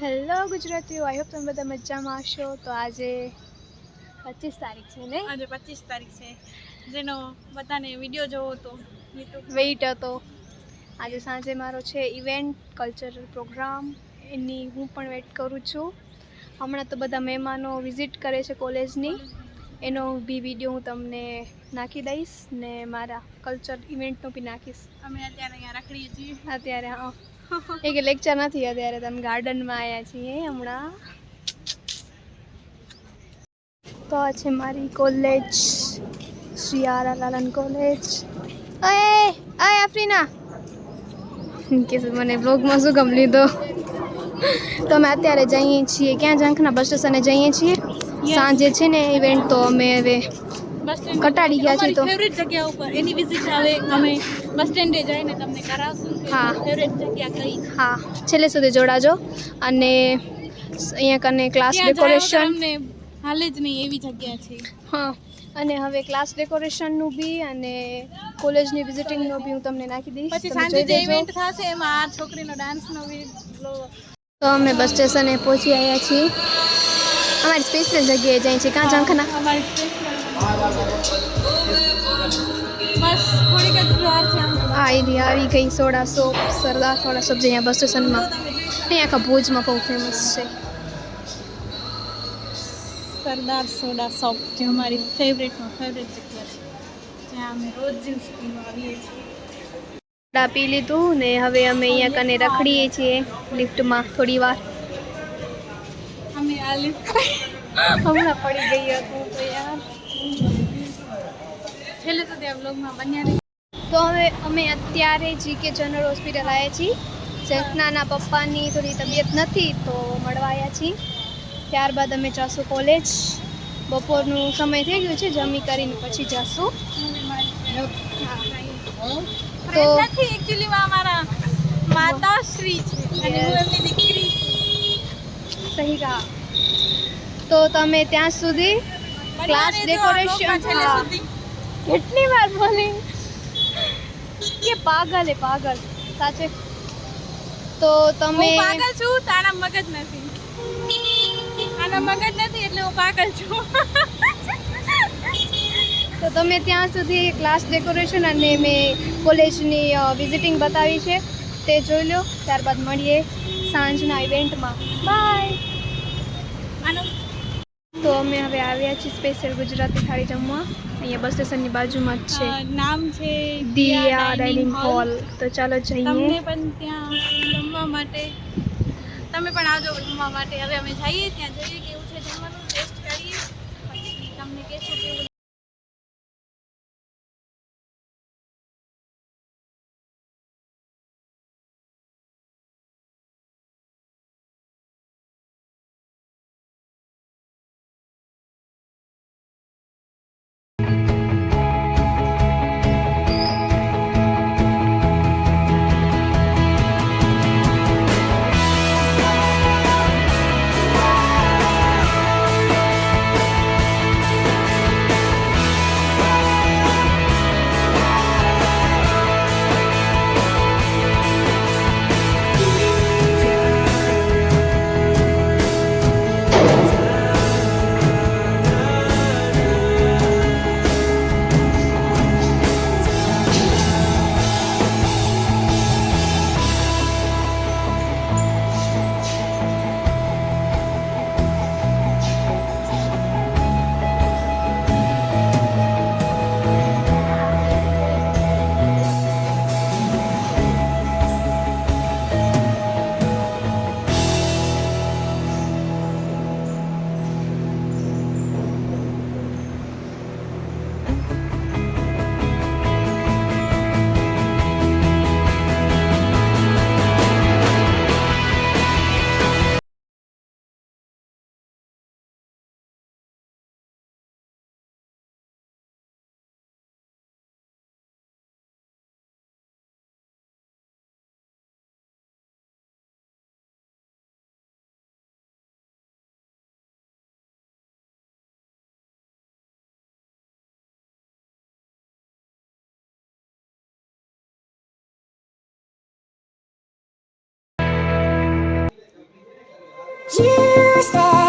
Hello ગુજરાતીઓ. I hope તમે બધા મજામાં હશો. તો આજે પચીસ તારીખ છે ને આજે પચીસ તારીખ છે. જેનો બધાને વીડિયો જોવો તો. વેઇટ હતો. આજે સાંજે મારો છે ઇવેન્ટ કલ્ચરલ પ્રોગ્રામ એની હું પણ વેઇટ કરું છું. હમણાં તો બધા મહેમાનો વિઝિટ કરે છે કોલેજની એનો બી વીડિયો હું તમને નાખી દઈશ ને મારા કલ્ચર ઇવેન્ટનો બી નાખીશ. અમે અત્યારે અહીંયા રાખડીએ છીએ. અત્યારે હા. એક લેક્ચર નથી અત્યારે તમે ગાર્ડનમાં આવ્યા છીએ હમણાં. તો આ છે મારી કોલેજ શ્રી આરા લાલન કોલેજ અય અય આફરીના. કે મને બ્લોગમાં શું ગમ લીધો? તો અમે અત્યારે જઈએ છીએ ક્યાં ઝંખના બસ સ્ટેશને જઈએ છીએ? સાંજે છે ને ઇવેન્ટ તો અમે હવે કટાડી ગયા છે તો. ફેવરેટ જગ્યા ઉપર એની વિઝિટ આવે અમે બસ સ્ટેન્ડે જઈને તમને કરાવશું હા. ફેવરેટ જગ્યા કઈ હા છેલ્લે સુધી જોડાજો અને અહીંયા કને ક્લાસ ડેકોરેશન હાલે જ નહીં એવી જગ્યા છે. હા અને હવે ક્લાસ ડેકોરેશનનું બી અને કોલેજની વિઝિટિંગનું બી હું તમને નાખી દઈશ. પછી સાંજે જે ઇવેન્ટ થશે એમાં આ છોકરીનો ડાન્સનો બી તો અમે બસ સ્ટેશને પહોંચી આવ્યા છીએ. અમારી સ્પેશિયલ જગ્યાએ જાય છે. કાં ઝંખના? અમારી special. બસ થોડીક જ વાર છે આમ. આ એરી આવી ગઈ soda shop Sardar soda shop જે અહીંયા બસ સ્ટેશનમાં અહીંયા આખા ભુજમાં બહુ ફેમસ છે. સરદાર સોડા શોપ જે અમારી ફેવરેટમાં ફેવરેટ જગ્યા છે જ્યાં અમે રોજ જ્યુસ પીવા આવીએ છીએ. સોડા પી લીધું ને હવે અમે અહીંયા કને રખડીએ છીએ લિફ્ટમાં થોડી વાર. અમે આ લિફ્ટ હમણાં પડી ગઈ હતું તો યાર. છેલ્લે સુધી આ બ્લોગમાં બન્યા રહે. તો હવે અમે અત્યારે જીકે જનરલ હોસ્પિટલ આવ્યા છીએ. ઝંખનાના પપ્પાની થોડી તબિયત નથી તો મળવા આવ્યા છીએ. ત્યારબાદ અમે જશું કોલેજ. બપોરનું સમય થઈ ગયું છે જમી કરીને પછી જશું. તો માતાશ્રી છે. અને હું એમની દીકરી સહી કહા તો તમે ત્યાં સુધી ક્લાસ ડેકોરેશન સુધી. કેટલી વાર બોલી? કે પાગલ હે પાગલ. સાચે. તો તમે હું પાગલ છું તારા મગજ નથી. આના મગજ નથી એટલે હું પાગલ છું. તો તમે ત્યાં સુધી ક્લાસ ડેકોરેશન અને મેં કોલેજની વિઝિટિંગ બતાવી છે. તે જોઈ લો. ત્યારબાદ મળીએ સાંજના ઇવેન્ટમાં બાય આનો તો અમે હવે આવ્યા છીએ સ્પેશિયલ ગુજરાતી થાળી જમવા. અહીંયા બસ સ્ટેશનની બાજુમાં જ છે. નામ છે દિયા ડાઇનિંગ હોલ તો ચાલો જઈએ. તમને પણ ત્યાં જમવા માટે તમે પણ આવજો જમવા માટે. હવે અમે જઈએ ત્યાં જઈએ કેવું છે જમવાનું ટેસ્ટ કરીએ. પછી તમને કહેશું કેવું you said.